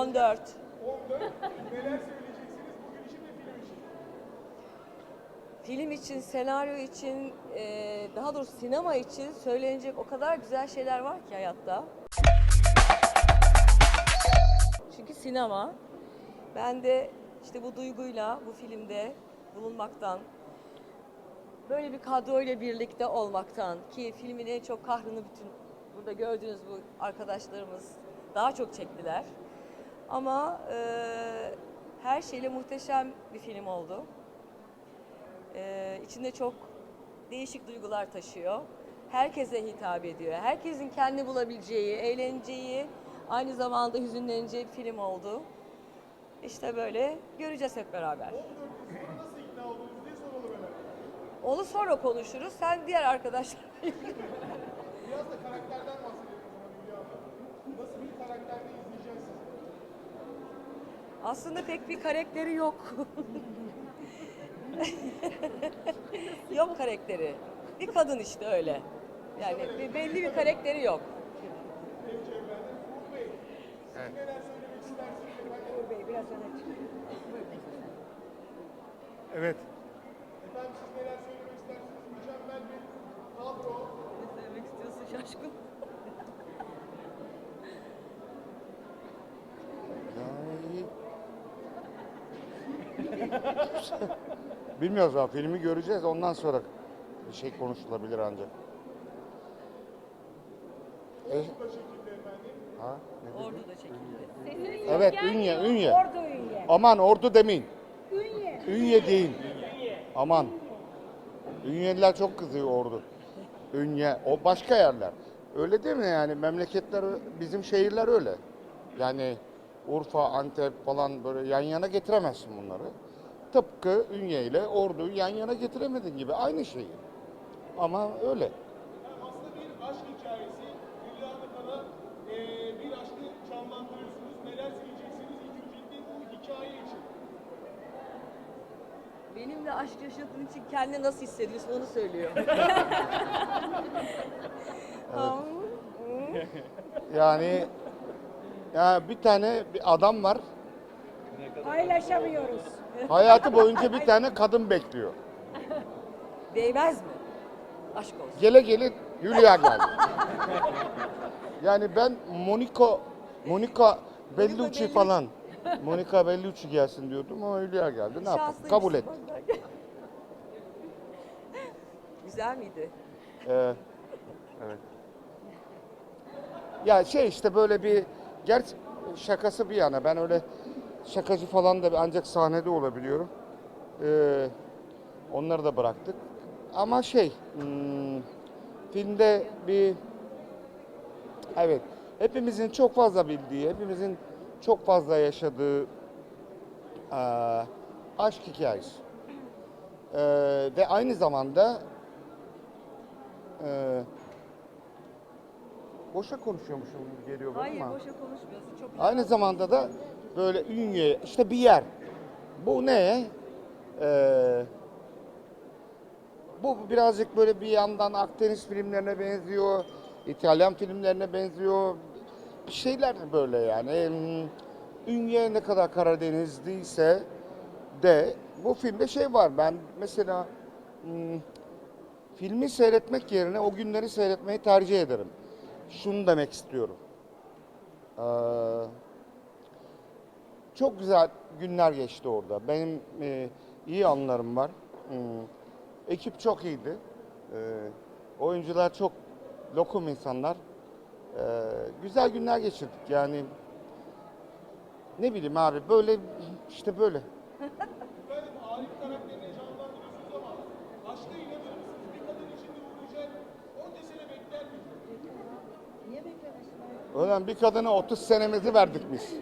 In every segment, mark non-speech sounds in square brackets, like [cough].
14. 14. Neler bugün film için? Film için, senaryo için, e, daha doğrusu sinema için söylenecek o kadar güzel şeyler var ki hayatta. Çünkü sinema. Ben de işte bu duyguyla bu filmde bulunmaktan, böyle bir kadroyla birlikte olmaktan ki filmin en çok kahrını bütün burada gördüğünüz bu arkadaşlarımız daha çok çektiler. Ama e, her şeyle muhteşem bir film oldu. Ee, içinde çok değişik duygular taşıyor. Herkese hitap ediyor. Herkesin kendi bulabileceği, eğleneceği, aynı zamanda hüzünleneceği bir film oldu. İşte böyle göreceğiz hep beraber. 14 kısmına nasıl ikna oldunuz diye soralım hemen. Onu sonra konuşuruz. Sen diğer arkadaşlar. Biraz da karakterden bahsedelim o zaman Hülya Hanım. Nasıl bir karakterde izleyeceğiz sizi? Aslında pek bir karakteri yok. [laughs] yok karakteri. Bir kadın işte öyle. Yani bir- belli bir karakteri yok. Evet. Efendim siz neler söylemek istersiniz? Mükemmel bir kadro. Ne söylemek istiyorsun şaşkın? Yani... [laughs] Bilmiyoruz ama filmi göreceğiz ondan sonra bir şey konuşulabilir ancak. E, ha, ne dedi? Ordu'da çekildi. Evet, Ünye, Ünye. Ordu Ünye. Aman ordu demeyin. Ünye. Ünye deyin. Aman. Ünyeliler çok kızıyor ordu. Ünye, o başka yerler. Öyle değil mi yani memleketler, bizim şehirler öyle. Yani Urfa, Antep falan böyle yan yana getiremezsin bunları. Tıpkı Ünye ile Ordu'yu yan yana getiremedin gibi aynı şeyi. Ama öyle. Yani aslında bir aşk hikayesi. Hülya Hanım'a eee bir aşkı canlandırıyorsunuz. Neler söyleyeceksiniz ilk öncelikle bu hikaye için? Benimle aşk yaşadığın için kendini nasıl hissediyorsun onu söylüyor. [laughs] Yani ya bir tane bir adam var. Paylaşamıyoruz. Hayatı boyunca bir tane kadın bekliyor. Değmez mi? Aşk olsun. Gele gele Hülya geldi. yani ben Monica Monica Bellucci Bellucci. falan Monica Bellucci gelsin diyordum ama Hülya geldi. Ne yapalım? Şanslıymışsın Kabul et. [laughs] Güzel miydi? Ee, evet. Ya şey işte böyle bir gerçi şakası bir yana ben öyle şakacı falan da ancak sahnede olabiliyorum. Ee, onları da bıraktık. Ama şey hmm, filmde bir evet hepimizin çok fazla bildiği, hepimizin çok fazla yaşadığı eee, aşk hikayesi. Eee, ve aynı zamanda eee boşa konuşuyormuşum geliyor bana Hayır ama. boşa konuşmuyorsun. Çok Aynı zamanda da böyle ünye işte bir yer. Bu ne? Ee, bu birazcık böyle bir yandan Akdeniz filmlerine benziyor. İtalyan filmlerine benziyor. Bir şeyler böyle yani. Ünye ne kadar Karadenizliyse de bu filmde şey var. Ben mesela hmm, filmi seyretmek yerine o günleri seyretmeyi tercih ederim. Şunu demek istiyorum. Ee, çok güzel günler geçti orada. Benim e, iyi anılarım var. Hmm, Ekip çok iyiydi. Ee, oyuncular çok lokum insanlar. Ee, güzel günler geçirdik yani. Ne bileyim abi böyle işte böyle. Efendim Arif karakterini canlandırıyorsunuz ama aşka inanır mısınız? Bir kadın içinde uğrayacak 10 sene bekler mi? Niye beklemesin? Ulan bir kadına 30 senemizi verdik biz.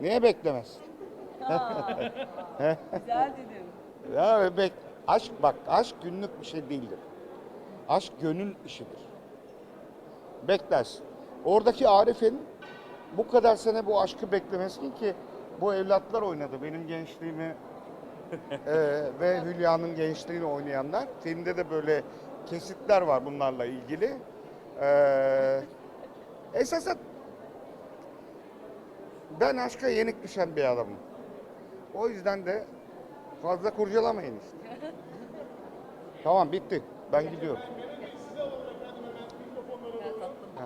Niye beklemez? Güzel dedim. Ya bek aşk bak aşk günlük bir şey değildir. Aşk gönül işidir. Beklersin. Oradaki Arif'in bu kadar sene bu aşkı beklemesin ki bu evlatlar oynadı. Benim gençliğimi eee, ve Hülya'nın gençliğini oynayanlar. Filmde de böyle kesitler var bunlarla ilgili. Eee esasen ben aşka yenik düşen bir adamım. O yüzden de fazla kurcalamayın işte. [laughs] tamam bitti. Ben gidiyorum.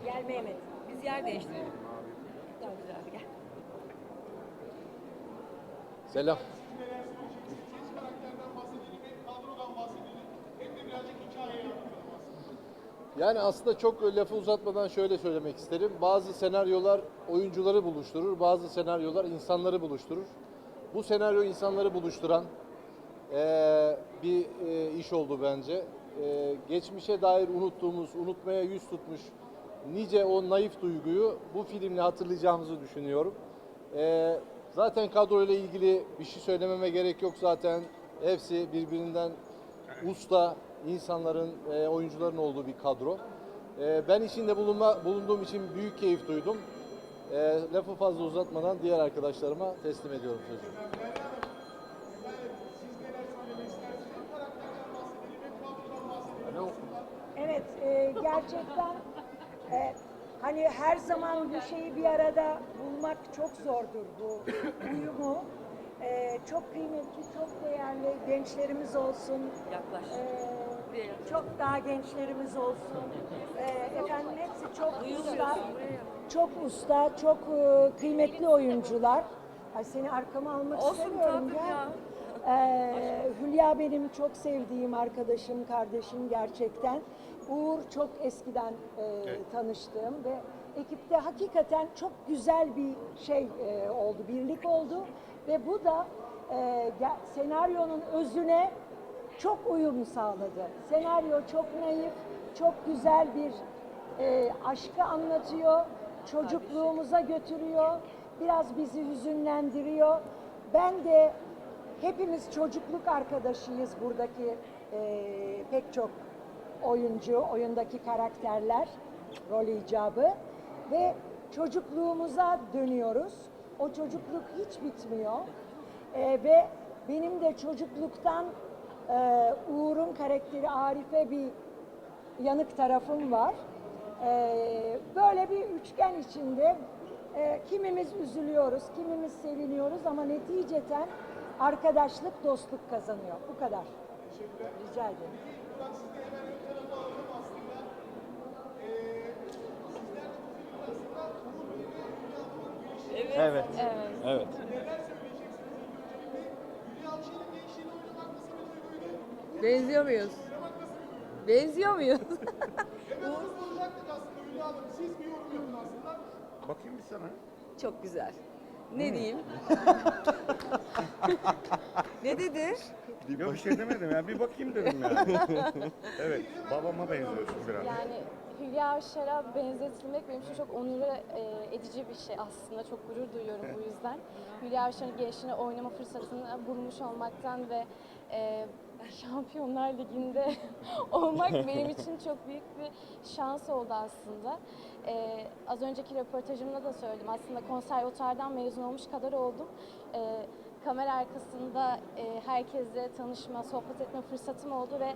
Gel Mehmet. Biz yer değiştirelim. Daha güzeldi gel. Selam. Siz karakterden bahsedelim, hem kadrodan bahsedelim, hem de birazcık hikayeye hakkında bahsedelim. Yani aslında çok lafı uzatmadan şöyle söylemek isterim. Bazı senaryolar oyuncuları buluşturur, bazı senaryolar insanları buluşturur. Bu senaryo insanları buluşturan eee, bir eee, iş oldu bence. Eee, geçmişe dair unuttuğumuz, unutmaya yüz tutmuş nice o naif duyguyu bu filmle hatırlayacağımızı düşünüyorum. Eee, zaten kadroyla ilgili bir şey söylememe gerek yok zaten. Hepsi birbirinden usta insanların, e, oyuncuların olduğu bir kadro. E, ben içinde bulunma, bulunduğum için büyük keyif duydum. E, lafı fazla uzatmadan diğer arkadaşlarıma teslim ediyorum sözü. Evet, e, gerçekten e, hani her zaman bir şeyi bir arada bulmak çok zordur bu uyumu. E, çok kıymetli, çok değerli gençlerimiz olsun. Yaklaş. e. çok daha gençlerimiz olsun. E, efendim hepsi çok usta, çok usta, çok e, kıymetli oyuncular. Ay seni arkama almak Olsun istemiyorum tatlım ya. ee, Hülya benim çok sevdiğim arkadaşım, kardeşim gerçekten. Uğur çok eskiden e, tanıştığım ve ekipte hakikaten çok güzel bir şey e, oldu, birlik oldu. Ve bu da e, ge- senaryonun özüne çok uyum sağladı. Senaryo çok naif, çok güzel bir e, aşkı anlatıyor, çocukluğumuza götürüyor, biraz bizi hüzünlendiriyor. Ben de hepimiz çocukluk arkadaşıyız buradaki e, pek çok oyuncu, oyundaki karakterler, rol icabı ve çocukluğumuza dönüyoruz. O çocukluk hiç bitmiyor E, ve benim de çocukluktan e, Uğur'un karakteri Arife bir yanık tarafım var. Ee, böyle bir üçgen içinde e, kimimiz üzülüyoruz, kimimiz seviniyoruz ama neticeten arkadaşlık, dostluk kazanıyor. Bu kadar. Rica ederim. Buradan sizi de Benziyor muyuz? Benziyor muyuz? Hemen onu soracaktık aslında Hülya Hanım. Siz bir yorum yapın aslında. Bakayım bir sana. Çok güzel. Ne diyeyim? [laughs] ne dedi? Yok bir şey demedim ya. Bir bakayım dedim ya. [laughs] evet. Babama benziyorsun biraz. Yani Hülya Avşar'a benzetilmek benim için çok onur e, edici bir şey aslında. Çok gurur duyuyorum bu yüzden. Hülya Avşar'ın gençliğine oynama fırsatını bulmuş olmaktan ve e, [laughs] Şampiyonlar Ligi'nde [laughs] olmak benim için çok büyük bir şans oldu aslında. E, az önceki röportajımda da söyledim. Aslında konservatuardan mezun olmuş kadar oldum. E, kamera arkasında e, herkesle tanışma, sohbet etme fırsatım oldu ve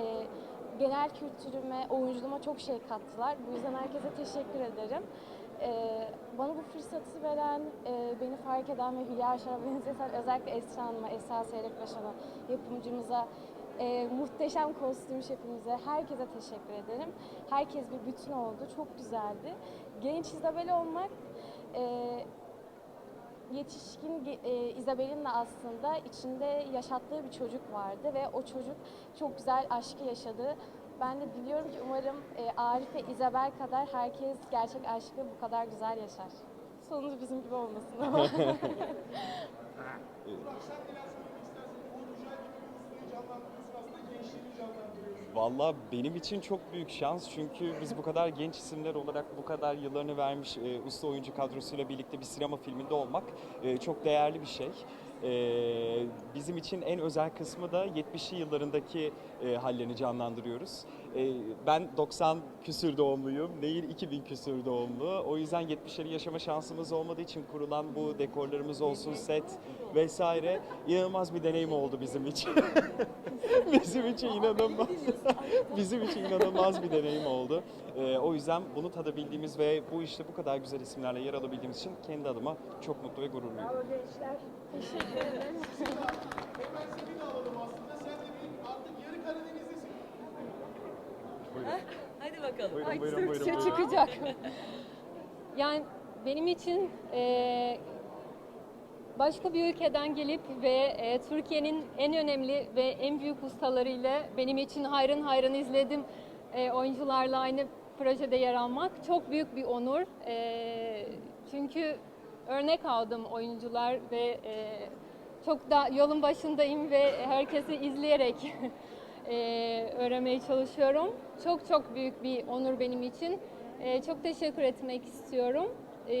e, genel kültürüme, oyunculuğuma çok şey kattılar. Bu yüzden herkese teşekkür ederim. Ee, bana bu fırsatı veren, e, beni fark eden ve Hülya Avşar'a benzeten özellikle Esra Hanım'a, Esra Seyrek Başan'a, yapımcımıza, e, muhteşem kostüm şefimize, herkese teşekkür ederim. Herkes bir bütün oldu, çok güzeldi. Genç Isabel olmak, e, yetişkin e, Isabel'in de aslında içinde yaşattığı bir çocuk vardı ve o çocuk çok güzel aşkı yaşadı. Ben de diliyorum ki umarım e, Arif ve Isabel kadar herkes gerçek aşkı bu kadar güzel yaşar. Sonunda bizim gibi olmasın ama. Burak sen neler söylemek istersin? Uğur Yücel gibi bir ustayı canlandırıyorsun aslında gençliğini canlandırıyorsun. Valla benim için çok büyük şans çünkü biz bu kadar genç isimler olarak bu kadar yıllarını vermiş e, usta oyuncu kadrosuyla birlikte bir sinema filminde olmak e, çok değerli bir şey. E, bizim için en özel kısmı da 70'li yıllarındaki e, hallerini canlandırıyoruz. E, ben 90 küsür doğumluyum, Nehir 2000 küsür doğumlu. O yüzden 70'leri yaşama şansımız olmadığı için kurulan bu dekorlarımız olsun, set vesaire inanılmaz bir deneyim oldu bizim için. [laughs] bizim için inanılmaz. [laughs] bizim için inanılmaz bir deneyim oldu. Ee, o yüzden bunu tadabildiğimiz ve bu işte bu kadar güzel isimlerle yer alabildiğimiz için kendi adıma çok mutlu ve gururluyum. Bravo gençler. Hemen seni de alalım aslında. Sen de bir artık yarı Karadenizlisin. Hadi bakalım. Buyurun, Ay, buyurun, buyurun, Türkçe buyurun. çıkacak. [laughs] Yani benim için e, başka bir ülkeden gelip ve e, Türkiye'nin en önemli ve en büyük ustalarıyla benim için hayrın hayrın izledim e, oyuncularla aynı projede yer almak çok büyük bir onur. E, çünkü örnek aldım oyuncular ve e, çok da yolun başındayım ve herkesi izleyerek [laughs] e, öğrenmeye çalışıyorum. Çok çok büyük bir onur benim için. E, çok teşekkür etmek istiyorum. E,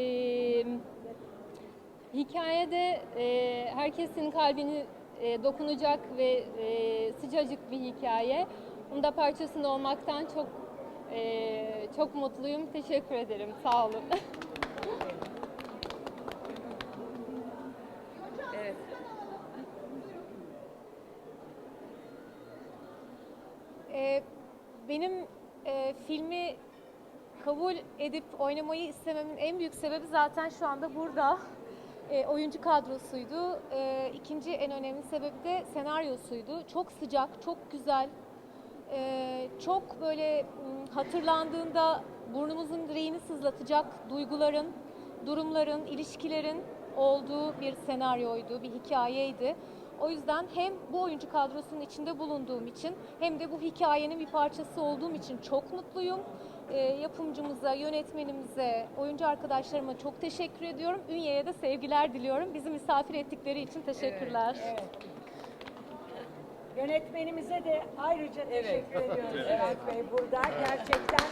hikayede e, herkesin kalbini e, dokunacak ve e, sıcacık bir hikaye. Bunda parçasında olmaktan çok e, çok mutluyum. Teşekkür ederim. Sağ olun. [laughs] Evet. Ee, benim e, filmi kabul edip oynamayı istememin en büyük sebebi zaten şu anda burada. E, oyuncu kadrosuydu. E, ikinci en önemli sebebi de senaryosuydu. Çok sıcak, çok güzel. E, çok böyle hatırlandığında burnumuzun direğini sızlatacak duyguların, durumların, ilişkilerin olduğu bir senaryoydu, bir hikayeydi. O yüzden hem bu oyuncu kadrosunun içinde bulunduğum için hem de bu hikayenin bir parçası olduğum için çok mutluyum. Ee, yapımcımıza, yönetmenimize, oyuncu arkadaşlarıma çok teşekkür ediyorum. Ünye'ye de sevgiler diliyorum. Bizi misafir ettikleri için teşekkürler. Yönetmenimize de ayrıca Evet. teşekkür ediyoruz Levent Bey burada. Gerçekten